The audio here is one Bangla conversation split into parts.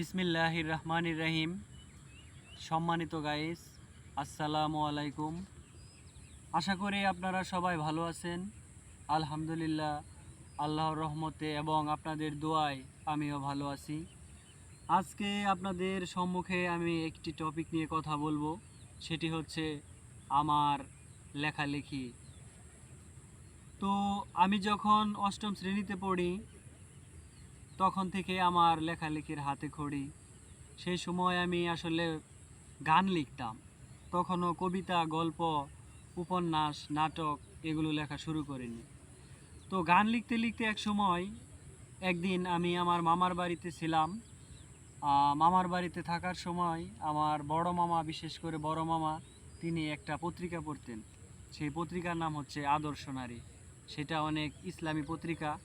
বিসমিল্লাহির রহমানির রহিম সম্মানিত গাইস, আসসালামু আলাইকুম। আশা করি আপনারা সবাই ভালো আছেন। আলহামদুলিল্লাহ, আল্লাহর রহমতে এবং আপনাদের দোয়ায় আমিও ভালো আছি। আজকে আপনাদের সম্মুখে আমি একটি টপিক নিয়ে কথা বলব, সেটি হচ্ছে আমার লেখালেখি। তো আমি যখন অষ্টম শ্রেণীতে পড়ি তখন থেকে আমার লেখালেখির হাতে খড়ি। সেই সময় আমি আসলে গান লিখতাম। তখনও কবিতা, গল্প, উপন্যাস, নাটক এগুলো লেখা শুরু করিনি। তো গান লিখতে লিখতে এক সময় একদিন আমি আমার মামার বাড়িতে ছিলাম। মামার বাড়িতে থাকার সময় আমার বড় মামা, বিশেষ করে বড় মামা, তিনি একটা পত্রিকা পড়তেন। সেই পত্রিকার নাম হচ্ছে আদর্শ নারী। সেটা অনেক ইসলামী পত্রিকা।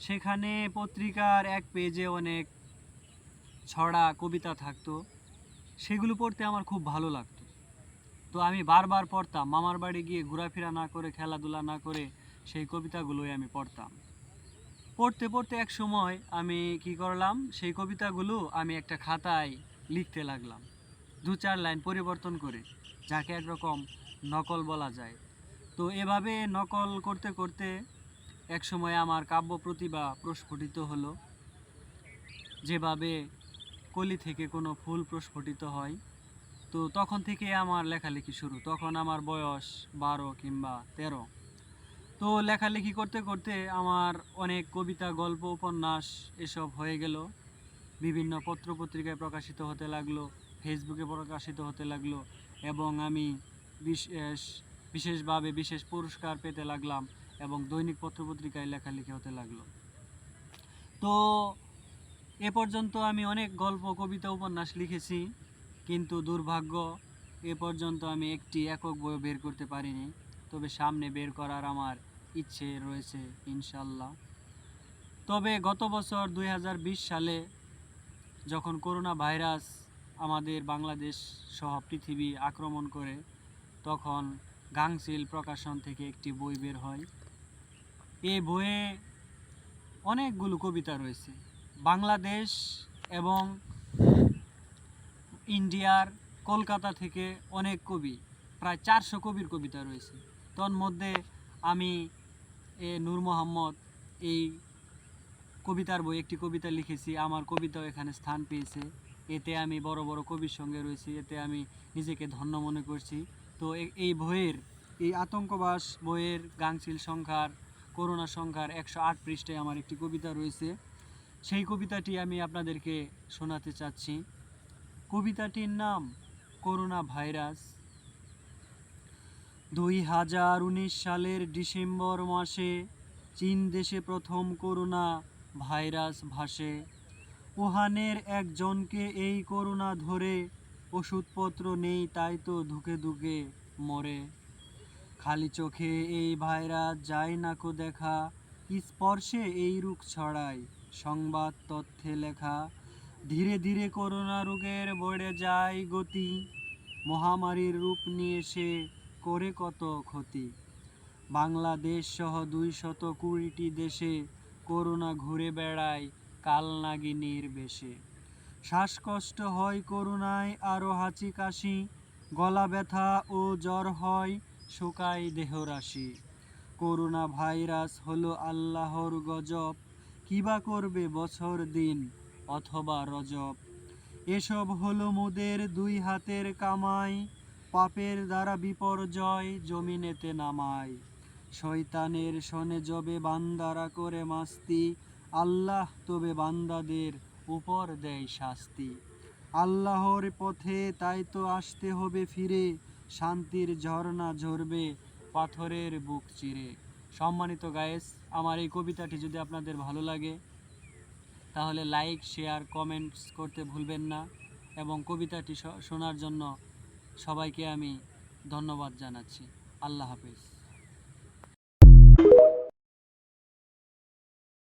সেখানে পত্রিকার এক পেজে অনেক ছড়া, কবিতা থাকতো। সেগুলো পড়তে আমার খুব ভালো লাগতো। তো আমি বারবার পড়তাম। মামার বাড়ি গিয়ে ঘোরাফেরা না করে, খেলাধুলা না করে সেই কবিতাগুলোই আমি পড়তাম। পড়তে পড়তে এক সময় আমি কি করলাম? সেই কবিতাগুলো আমি একটা খাতায় লিখতে লাগলাম। দু চার লাইন পরিবর্তন করে, যাকে একরকম নকল বলা যায়। তো এভাবে নকল করতে করতে এক সময় আমার কাব্য প্রতিভা প্রস্ফুটিত হলো। যেভাবে কলি থেকে কোনো ফুল প্রস্ফুটিত হয়, তো তখন থেকে আমার লেখালেখি শুরু। তখন আমার বয়স বারো কিংবা তেরো। তো লেখালেখি করতে করতে আমার অনেক কবিতা, গল্প, উপন্যাস এসব হয়ে গেল। বিভিন্ন পত্রপত্রিকায় প্রকাশিত হতে লাগল, ফেসবুকে প্রকাশিত হতে লাগল এবং আমি বিশেষ, বিশেষভাবে বিশেষ পুরস্কার পেতে লাগলাম। এবং দৈনিক পত্রপত্রিকায় লেখালেখি হতে লাগল। তো এ পর্যন্ত আমি অনেক গল্প, কবিতা, উপন্যাস লিখেছি, কিন্তু দুর্ভাগ্য, এ পর্যন্ত আমি একটি একক বই বের করতে পারিনি। তবে সামনে বের করার আমার ইচ্ছে রয়েছে ইনশাল্লাহ তবে গত বছর দুই হাজার বিশ সালে যখন করোনা ভাইরাস আমাদের বাংলাদেশ সহ পৃথিবী আক্রমণ করে, তখন গাংসিল প্রকাশন থেকে একটি বই বের হয়। এই বইয়ে অনেকগুলো কবিতা রয়েছে। বাংলাদেশ এবং ইন্ডিয়ার কলকাতা থেকে অনেক কবি, প্রায় চারশো কবির কবিতা রয়েছে। তন্মধ্যে আমি এ নূর মোহাম্মদ এই কবিতার বই, একটি কবিতা লিখেছি। আমার কবিতাও এখানে স্থান পেয়েছে। এতে আমি বড় বড় কবির সঙ্গে রয়েছি। এতে আমি নিজেকে ধন্য মনে করছি। তো এই বইয়ের, এই আতঙ্কবাস বইয়ের গাংশীল সংখ্যার করোনা সংখ্যার একশো আট পৃষ্ঠায় আমার একটি কবিতা রয়েছে। সেই কবিতাটি আমি আপনাদেরকে শোনাতে চাচ্ছি। কবিতাটির নাম করোনা ভাইরাস। দুই হাজার উনিশ সালের ডিসেম্বর মাসে চীন দেশে প্রথম করোনা ভাইরাস ভাসে। উহানের একজনকে এই করোনা ধরে ওষুধপত্র নেই, তাই তো ধুকে ধুকে মরে। খালি চোখে এই ভাইরাস যায় না কো দেখা, স্পর্শে এই রোগ ছড়ায়, সংবাদ তথ্যে লেখা। ধীরে ধীরে করোনা রোগের বেড়ে যায় গতি, মহামারীর রূপ নিয়ে সে করে কত ক্ষতি। বাংলাদেশ সহ দুই শত কুড়িটি দেশে করোনা ঘুরে বেড়ায় কালনাগিনীর বেশে। শ্বাসকষ্ট হয় করোনায় আরও হাঁচি কাশি, গলা ব্যথা ও জ্বর হয় শুকায় দেহরাশি। করোনা ভাইরাস হলো আল্লাহর গজব। কিবা করবে বছর দিন অথবা রজব? এসব হলো মোদের দুই হাতের কামাই। পাপের দ্বারা বিপর্যয়, জমিনেতে নামায় শয়তানের শনে জবে বান্দারা করে মাস্তি। আল্লাহ তবে বান্দাদের উপর দেয় শাস্তি। আল্লাহর পথে তাই তো আসতে হবে ফিরে। শান্তির ঝর্ণা ঝরবে পাথরের বুক চিরে। সম্মানিত গায়েস আমার এই কবিতাটি যদি আপনাদের ভালো লাগে, তাহলে লাইক শেয়ার কমেন্টস করতে ভুলবেন না এবং কবিতাটি শোনার জন্য সবাইকে আমি ধন্যবাদ জানাচ্ছি। আল্লাহ হাফিজ।